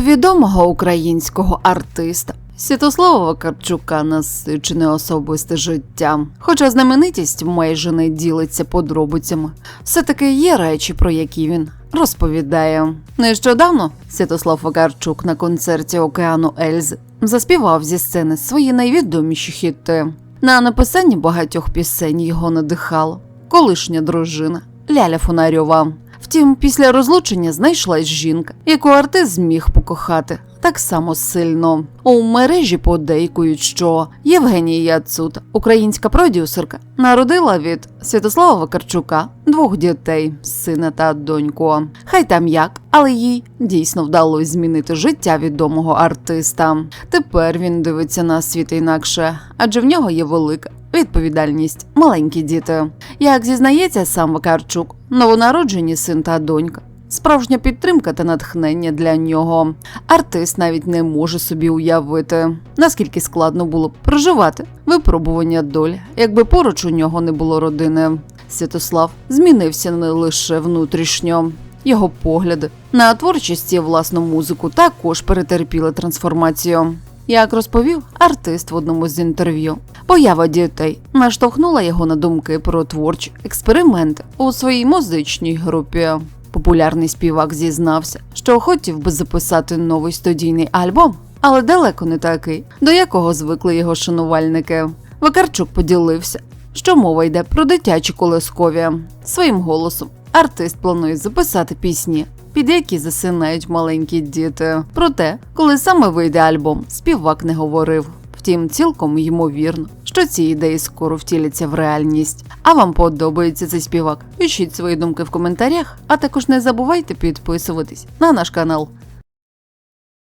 Відомого українського артиста Святослава Вакарчука насичене особисте життя. Хоча знаменитість майже не ділиться подробицями, все-таки є речі, про які він розповідає. Нещодавно Святослав Вакарчук на концерті океану Ельзи заспівав зі сцени свої найвідоміші хіти. На написанні багатьох пісень його надихало колишня дружина Ляля Фонарьова. Втім, після розлучення знайшлась жінка, яку артист зміг покохати так само сильно. У мережі подейкують, що Євгенія Яцута, українська продюсерка, народила від Святослава Вакарчука двох дітей, сина та доньку. Хай там як, але їй дійсно вдалося змінити життя відомого артиста. Тепер він дивиться на світ інакше, адже в нього є велика відповідальність, маленькі діти. Як зізнається сам Вакарчук, новонароджені син та донька. Справжня підтримка та натхнення для нього. Артист навіть не може собі уявити, наскільки складно було б проживати випробування долі, якби поруч у нього не було родини. Святослав змінився не лише внутрішньо. Його погляди на творчість і власну музику також перетерпіли трансформацію. Як розповів артист в одному з інтерв'ю, поява дітей наштовхнула його на думки про творчі експерименти у своїй музичній групі. Популярний співак зізнався, що хотів би записати новий студійний альбом, але далеко не такий, до якого звикли його шанувальники. Вакарчук поділився, що мова йде про дитячі колискові. Своїм голосом артист планує записати пісні, під які засинають маленькі діти. Проте, коли саме вийде альбом, співак не говорив. Втім, цілком ймовірно, що ці ідеї скоро втіляться в реальність. А вам подобається цей співак? Пишіть свої думки в коментарях, а також не забувайте підписуватись на наш канал.